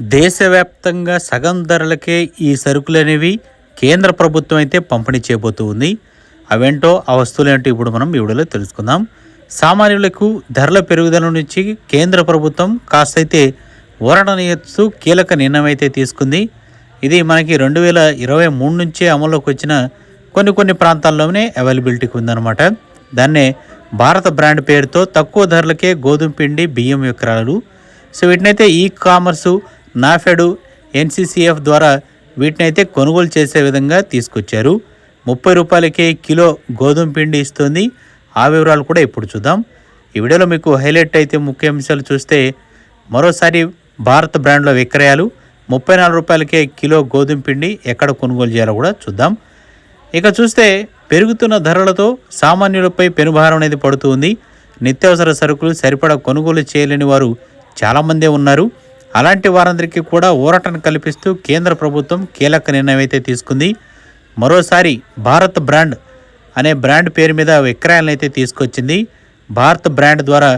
దేశవ్యాప్తంగా సగం ధరలకే ఈ సరుకులు అనేవి కేంద్ర ప్రభుత్వం అయితే పంపిణీ చేయబోతూ ఉంది. అవేంటో ఆ వస్తువులు ఏంటో ఇప్పుడు మనం ఈ వీడియోలో తెలుసుకుందాం. సామాన్యులకు ధరల పెరుగుదల నుంచి కేంద్ర ప్రభుత్వం కాస్తైతే అయితే ఊరటనియత్తు కీలక నిర్ణయం అయితే తీసుకుంది. ఇది మనకి రెండు వేల ఇరవై మూడు నుంచే అమల్లోకి వచ్చిన కొన్ని కొన్ని ప్రాంతాల్లోనే అవైలబిలిటీకి ఉందన్నమాట. దాన్నే భారత బ్రాండ్ పేరుతో తక్కువ ధరలకే గోధుమ పిండి బియ్యం విక్రయాలు. సో వీటినైతే ఈ కామర్సు నాఫెడు ఎన్సీసీఎఫ్ ద్వారా వీటినైతే కొనుగోలు చేసే విధంగా తీసుకొచ్చారు. ముప్పై రూపాయలకే కిలో గోధుమ పిండి ఇస్తుంది. ఆ వివరాలు కూడా ఇప్పుడు చూద్దాం. ఈ వీడియోలో మీకు హైలైట్ అయితే ముఖ్య అంశాలు చూస్తే మరోసారి భారత్ బ్రాండ్ల విక్రయాలు. ముప్పై నాలుగు రూపాయలకే కిలో గోధుమ పిండి ఎక్కడ కొనుగోలు చేయాలో కూడా చూద్దాం. ఇక చూస్తే పెరుగుతున్న ధరలతో సామాన్యులపై పెనుభారం అనేది పడుతుంది నిత్యావసర సరుకులు సరిపడా కొనుగోలు చేయలేని వారు చాలామందే ఉన్నారు. అలాంటి వారందరికీ కూడా ఊరటను కల్పిస్తూ కేంద్ర ప్రభుత్వం కీలక నిర్ణయం అయితే తీసుకుంది. మరోసారి భారత్ బ్రాండ్ అనే బ్రాండ్ పేరు మీద విక్రయాలను అయితే తీసుకొచ్చింది. భారత్ బ్రాండ్ ద్వారా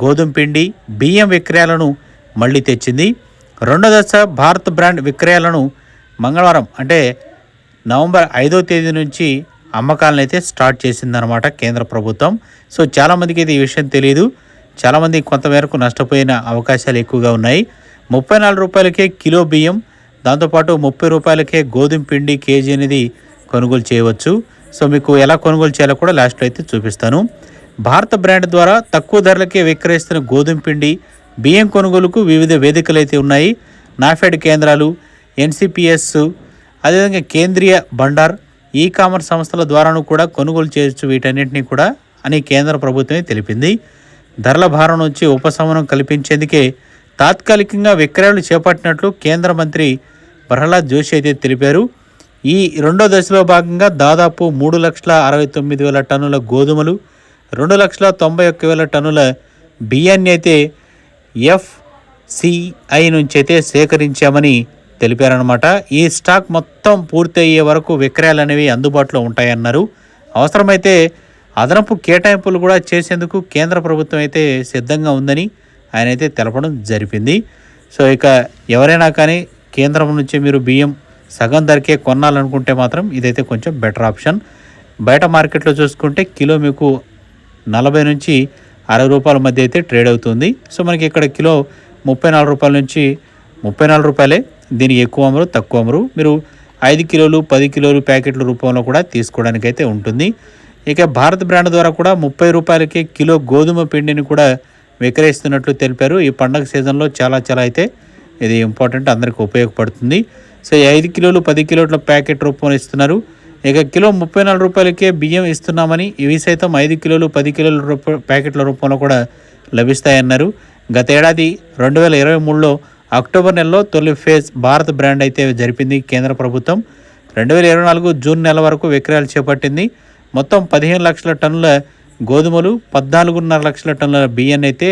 గోధుమ పిండి బియ్యం విక్రయాలను మళ్ళీ తెచ్చింది. రెండో దశ భారత్ బ్రాండ్ విక్రయాలను మంగళవారం అంటే నవంబర్ ఐదో తేదీ నుంచి అమ్మకాలను అయితే స్టార్ట్ చేసిందనమాట కేంద్ర ప్రభుత్వం. సో చాలామందికి అయితే ఈ విషయం తెలియదు చాలామంది కొంతమేరకు నష్టపోయిన అవకాశాలు ఎక్కువగా ఉన్నాయి. ముప్పై నాలుగు రూపాయలకే కిలో బియ్యం దాంతోపాటు ముప్పై రూపాయలకే గోధుమ పిండి కేజీ అనేది కొనుగోలు చేయవచ్చు. సో మీకు ఎలా కొనుగోలు చేయాలో కూడా లాస్ట్లో అయితే చూపిస్తాను. భారత బ్రాండ్ ద్వారా తక్కువ ధరలకే విక్రయిస్తున్న గోధుమ పిండి బియ్యం కొనుగోలుకు వివిధ వేదికలు అయితే ఉన్నాయి. నాఫెడ్ కేంద్రాలు ఎన్సిపిఎస్ అదేవిధంగా కేంద్రీయ బండార్ ఈ కామర్స్ సంస్థల ద్వారాను కూడా కొనుగోలు చేయొచ్చు. వీటన్నింటినీ కూడా అని కేంద్ర ప్రభుత్వమే తెలిపింది. ధరల భారం నుంచి ఉపశమనం కల్పించేందుకే తాత్కాలికంగా విక్రయాలు చేపట్టినట్లు కేంద్ర మంత్రి ప్రహ్లాద్ జోషి అయితే తెలిపారు. ఈ రెండో దశలో భాగంగా దాదాపు మూడు లక్షల అరవై తొమ్మిది వేల టన్నుల గోధుమలు రెండు లక్షల తొంభై ఒక్క వేల టన్నుల బియ్యాన్ని అయితే ఎఫ్సిఐ నుంచి అయితే సేకరించామని తెలిపారనమాట ఈ స్టాక్ మొత్తం పూర్తయ్యే వరకు విక్రయాలు అనేవి అందుబాటులో ఉంటాయన్నారు. అవసరమైతే అదనపు కేటాయింపులు కూడా చేసేందుకు కేంద్ర ప్రభుత్వం అయితే సిద్ధంగా ఉందని ఆయన అయితే తెలపడం జరిపింది. సో ఇక ఎవరైనా కానీ కేంద్రం నుంచి మీరు బియ్యం సగం ధరకే కొనాలనుకుంటే మాత్రం ఇదైతే కొంచెం బెటర్ ఆప్షన్. బయట మార్కెట్లో చూసుకుంటే కిలో మీకు నలభై నుంచి అరవై రూపాయల మధ్య అయితే ట్రేడ్ అవుతుంది. సో మనకి ఇక్కడ కిలో ముప్పై నాలుగు రూపాయల నుంచి ముప్పై నాలుగు రూపాయలే. దీనికి ఎక్కువ అమరు తక్కువ అమరు. మీరు ఐదు కిలోలు పది కిలోలు ప్యాకెట్ల రూపంలో కూడా తీసుకోవడానికి అయితే ఉంటుంది. ఇక భారత్ బ్రాండ్ ద్వారా కూడా ముప్పై రూపాయలకే కిలో గోధుమ పిండిని కూడా విక్రయిస్తున్నట్లు తెలిపారు. ఈ పండగ సీజన్లో చాలా చాలా అయితే ఇది ఇంపార్టెంట్ అందరికీ ఉపయోగపడుతుంది. సో ఐదు కిలోలు పది కిలోల ప్యాకెట్ రూపంలో ఇస్తున్నారు. ఇక కిలో ముప్పై నాలుగు రూపాయలకే బియ్యం ఇస్తున్నామని ఇవి సైతం ఐదు కిలోలు పది కిలోల రూప ప్యాకెట్ల రూపంలో కూడా లభిస్తాయన్నారు. గత ఏడాది రెండు వేల ఇరవై మూడులో అక్టోబర్ నెలలో తొలి ఫేజ్ భారత్ బ్రాండ్ అయితే జరిపింది కేంద్ర ప్రభుత్వం. రెండు వేల ఇరవై నాలుగు జూన్ నెల వరకు విక్రయాలు చేపట్టింది. మొత్తం పదిహేను లక్షల టన్నుల గోధుమలు పద్నాలుగున్నర లక్షల టన్నుల బియ్యాన్ని అయితే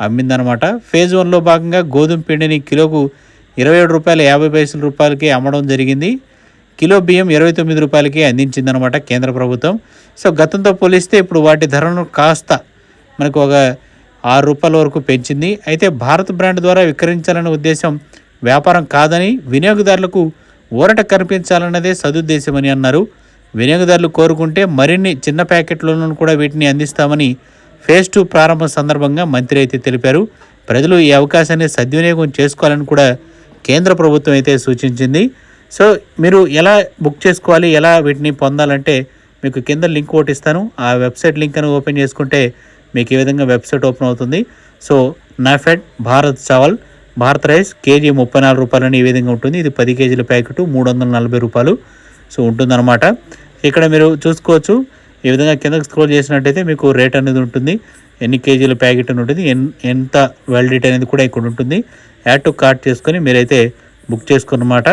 అమ్మిందనమాట ఫేజ్ వన్లో భాగంగా గోధుమ పిండిని కిలోకు ఇరవై ఏడు రూపాయల యాభై పైసల రూపాయలకి అమ్మడం జరిగింది. కిలో బియ్యం ఇరవై తొమ్మిది రూపాయలకి అందించిందనమాట కేంద్ర ప్రభుత్వం. సో గతంతో పోలిస్తే ఇప్పుడు వాటి ధరను కాస్త మనకు ఒక ఆరు రూపాయల వరకు పెంచింది. అయితే భారత్ బ్రాండ్ ద్వారా విక్రయించాలనే ఉద్దేశం వ్యాపారం కాదని వినియోగదారులకు ఊరట కనిపించాలన్నదే సదుద్దేశమని అన్నారు. వినియోగదారులు కోరుకుంటే మరిన్ని చిన్న ప్యాకెట్లను కూడా వీటిని అందిస్తామని ఫేజ్ టూ ప్రారంభం సందర్భంగా మంత్రి అయితే తెలిపారు. ప్రజలు ఈ అవకాశాన్ని సద్వినియోగం చేసుకోవాలని కూడా కేంద్ర ప్రభుత్వం అయితే సూచించింది. సో మీరు ఎలా బుక్ చేసుకోవాలి? ఎలా వీటిని పొందాలంటే మీకు కింద లింక్ ఒకటి ఇస్తాను. ఆ వెబ్సైట్ లింక్ అని ఓపెన్ చేసుకుంటే మీకు ఈ విధంగా వెబ్సైట్ ఓపెన్ అవుతుంది. So NAFED Bharat Chawal Bharat rice KG ముప్పై నాలుగు రూపాయలని ఈ విధంగా ఉంటుంది. ఇది పది కేజీల ప్యాకెట్ మూడు వందల నలభై రూపాయలు. సో ఉంటుందన్నమాట. ఇక్కడ మీరు చూసుకోవచ్చు ఈ విధంగా కిందకి స్క్రోల్ చేసినట్టయితే మీకు రేట్ అనేది ఉంటుంది. ఎన్ని కేజీల ప్యాకెట్ అని ఉంటుంది ఎన్ ఎంత వ్యాలిడిటీ అనేది కూడా ఇక్కడ ఉంటుంది. యాడ్ టు కార్ట్ చేసుకొని మీరైతే బుక్ చేసుకున్నమాట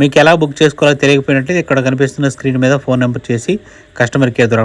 మీకు ఎలా బుక్ చేసుకోవాలో తెలియకపోయినట్లయితే ఇక్కడ కనిపిస్తున్న స్క్రీన్ మీద ఫోన్ నెంబర్ చేసి కస్టమర్ కేర్ ద్వారా